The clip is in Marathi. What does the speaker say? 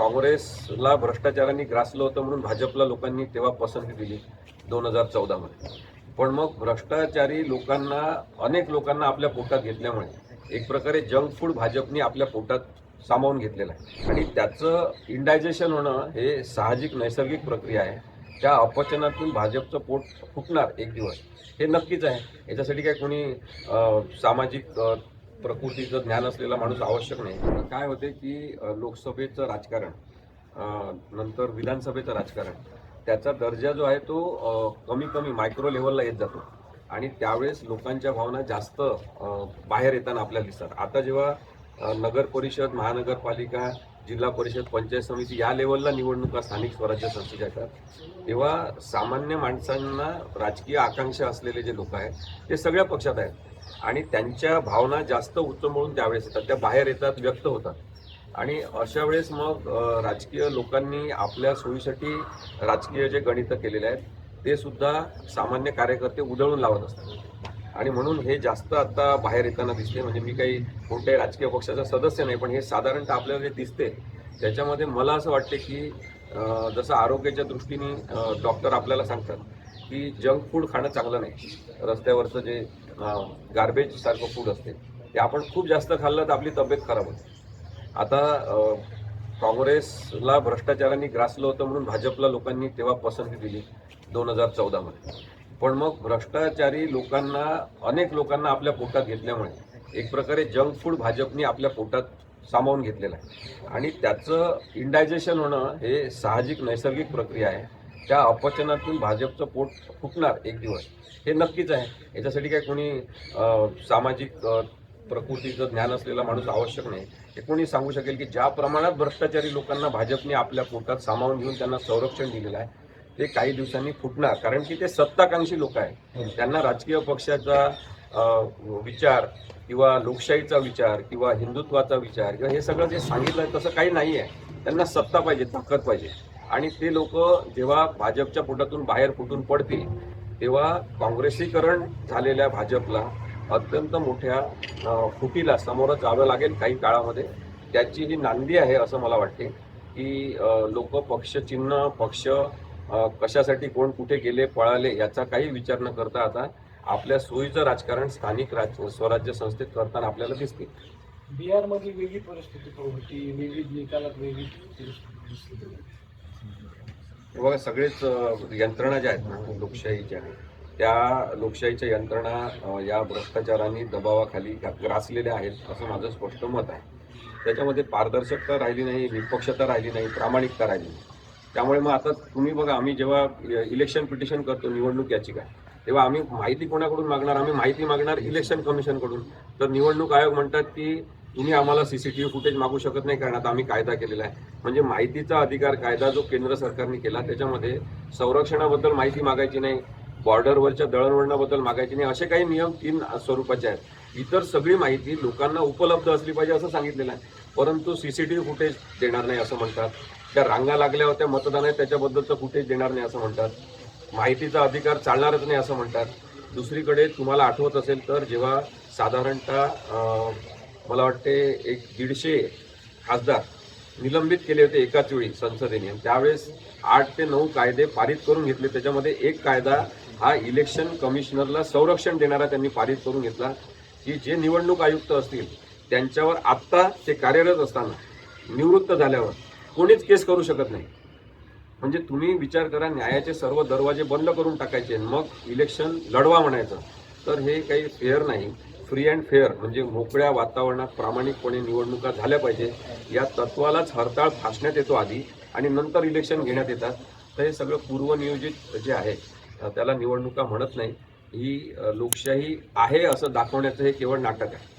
काँग्रेसला भ्रष्टाचारांनी ग्रासलं होतं म्हणून भाजपला लोकांनी तेव्हा पसंती दिली दोन हजार चौदामध्ये पण मग भ्रष्टाचारी लोकांना अनेक लोकांना आपल्या पोटात घेतल्यामुळे एक प्रकारे जंक फूड भाजपने आपल्या पोटात सामावून घेतलेलं आहे. आणि त्याचं इंडायजेशन होणं हे साहजिक नैसर्गिक प्रक्रिया आहे. त्या अपचनातून भाजपचं पोट फुटणार एक दिवस हे नक्कीच आहे. याच्यासाठी काय कोणी सामाजिक प्रकृतीचं ज्ञान असलेला माणूस आवश्यक नाही. काय होते की लोकसभेचं राजकारण नंतर विधानसभेचं राजकारण त्याचा दर्जा जो आहे तो कमी कमी मायक्रो लेवलला येत जातो. आणि त्यावेळेस लोकांच्या भावना जास्त बाहेर येताना आपल्याला दिसतात. आता जेव्हा नगर परिषद महानगरपालिका जिल्हा परिषद पंचायत समिती या लेवलला निवडणुका स्थानिक स्वराज्य संस्थेच्या येतात. तेव्हा सामान्य माणसांना राजकीय आकांक्षा असलेले जे लोक आहेत ते सगळ्या पक्षात आहेत. आणि त्यांच्या भावना जास्त उचंबळून त्यावेळेस येतात. त्या बाहेर येतात व्यक्त होतात. आणि अशा वेळेस मग राजकीय लोकांनी आपल्या सोयीसाठी राजकीय जे गणितं केलेले आहेत ते सुद्धा सामान्य कार्यकर्ते उधळून लावत असतात. आणि म्हणून हे जास्त आता बाहेर येताना दिसते म्हणजे मी काही कोणत्याही राजकीय पक्षाचा सदस्य नाही पण हे साधारणतः आपल्याला जे दिसते त्याच्यामध्ये मला असं वाटते की जसं आरोग्याच्या दृष्टीने डॉक्टर आपल्याला सांगतात की जंक फूड खाणं चांगलं नाही. रस्त्यावरचं जे गार्बेज सारखं फूड असते ते आपण खूप जास्त खाल्लं तर आपली तब्येत खराब होते. आता काँग्रेसला भ्रष्टाचारांनी ग्रासलं होतं म्हणून भाजपला लोकांनी तेव्हा पसंती दिली दोन हजार चौदामध्ये. पण मग भ्रष्टाचारी लोकांना अनेक लोकांना आपल्या पोटात घेतल्यामुळे एक प्रकारे जंक फूड भाजपनी आपल्या पोटात सामावून घेतलेलं आहे. आणि त्याचं इंडायजेशन होणं हे साहजिक नैसर्गिक प्रक्रिया आहे. त्या अपचनातून भाजपचं पोट फुटणार एक दिवस हे नक्कीच आहे. याच्यासाठी काय कोणी सामाजिक प्रकृतीचं ज्ञान असलेला माणूस आवश्यक नाही. हे कोणी सांगू शकेल की ज्या प्रमाणात भ्रष्टाचारी लोकांना भाजपने आपल्या पोटात सामावून घेऊन त्यांना संरक्षण दिलेलं आहे ते काही दिवसांनी फुटणार. कारण की ते सत्ताकांक्षी लोक आहेत. त्यांना राजकीय पक्षाचा विचार किंवा लोकशाहीचा विचार किंवा हिंदुत्वाचा विचार किंवा हे सगळं जे सांगितलं आहे तसं काही नाही आहे त्यांना सत्ता पाहिजे ताकद पाहिजे. आणि ते लोक जेव्हा भाजपच्या पोटातून बाहेर फुटून पडतील तेव्हा काँग्रेसीकरण झालेल्या भाजपला अत्यंत मोठ्या फुटीला समोर जावं लागेल काही काळामध्ये. त्याची ही नांदी आहे असं मला वाटते की लोक पक्ष चिन्ह पक्ष कशासाठी कोण कुठे गेले पळाले याचा काही विचार न करता आता आपल्या सोयीचं राजकारण स्थानिक राज स्वराज्य संस्थेत करताना आपल्याला दिसते. बिहारमध्ये वेगळी परिस्थिती होती विविध निकालात वेगळी परिस्थिती बघा सगळेच यंत्रणा ज्या आहेत ना लोकशाहीच्या त्या लोकशाहीच्या यंत्रणा या भ्रष्टाचारांनी दबावाखाली ग्रा- ग्रासलेल्या आहेत असं माझं स्पष्ट मत आहे. त्याच्यामध्ये पारदर्शकता राहिली नाही निष्पक्षता राहिली नाही प्रामाणिकता राहिली नाही. त्यामुळे मग आता तुम्ही बघा आम्ही जेव्हा इलेक्शन पिटिशन करतो निवडणूक याचिका तेव्हा आम्ही माहिती कोणाकडून मागणार? आम्ही माहिती मागणार इलेक्शन कमिशनकडून तर निवडणूक आयोग म्हणतात की तुम्ही आम्हाला सीसीटीव्ही फुटेज मागू शकत नाही कारण आता आम्ही कायदा केलेला आहे. म्हणजे माहितीचा अधिकार कायदा जो केंद्र सरकारने केला त्याच्यामध्ये संरक्षणाबद्दल माहिती मागायची नाही बॉर्डरवरच्या दळणवळणाबद्दल मागायची नाही असे काही नियम तीन स्वरूपाचे आहेत. इतर सगळी माहिती लोकांना उपलब्ध असली पाहिजे असं सांगितलेलं आहे. परंतु सीसीटीव्ही फुटेज देणार नाही असं म्हणतात. त्या रांगा लागल्या होत्या मतदान आहे त्याच्याबद्दलचं कुठेच देणार नाही असं म्हणतात. माहितीचा अधिकार चालणारच नाही असं म्हणतात. दुसरीकडे तुम्हाला आठवत असेल तर जेव्हा साधारणतः मला वाटते एक दीडशे खासदार निलंबित केले होते एकाच वेळी संसदेने. आणि त्यावेळेस आठ ते नऊ कायदे पारित करून घेतले. त्याच्यामध्ये एक कायदा हा इलेक्शन कमिशनरला संरक्षण देणारा त्यांनी पारित करून घेतला. की जे निवडणूक आयुक्त असतील त्यांच्यावर आत्ता ते कार्यरत असताना निवृत्त झाल्यावर कोणीच केस करू शकत नाही. म्हणजे तुम्ही विचार करा न्यायाचे सर्व दरवाजे बंद करून टाकायचे मग इलेक्शन लढवा म्हणायचं. तर हे काही फेअर नाही. फ्री अँड फेअर म्हणजे मोकळ्या वातावरणात प्रामाणिकपणे निवडणुका झाल्या पाहिजे. या तत्वालाच हरताळ फासण्यात येतो आधी आणि नंतर इलेक्शन घेण्यात येतात. तर हे सगळं पूर्वनियोजित जे आहे त्याला निवडणुका म्हणत नाही. ही लोकशाही आहे असं दाखवण्याचं हे केवळ नाटक आहे.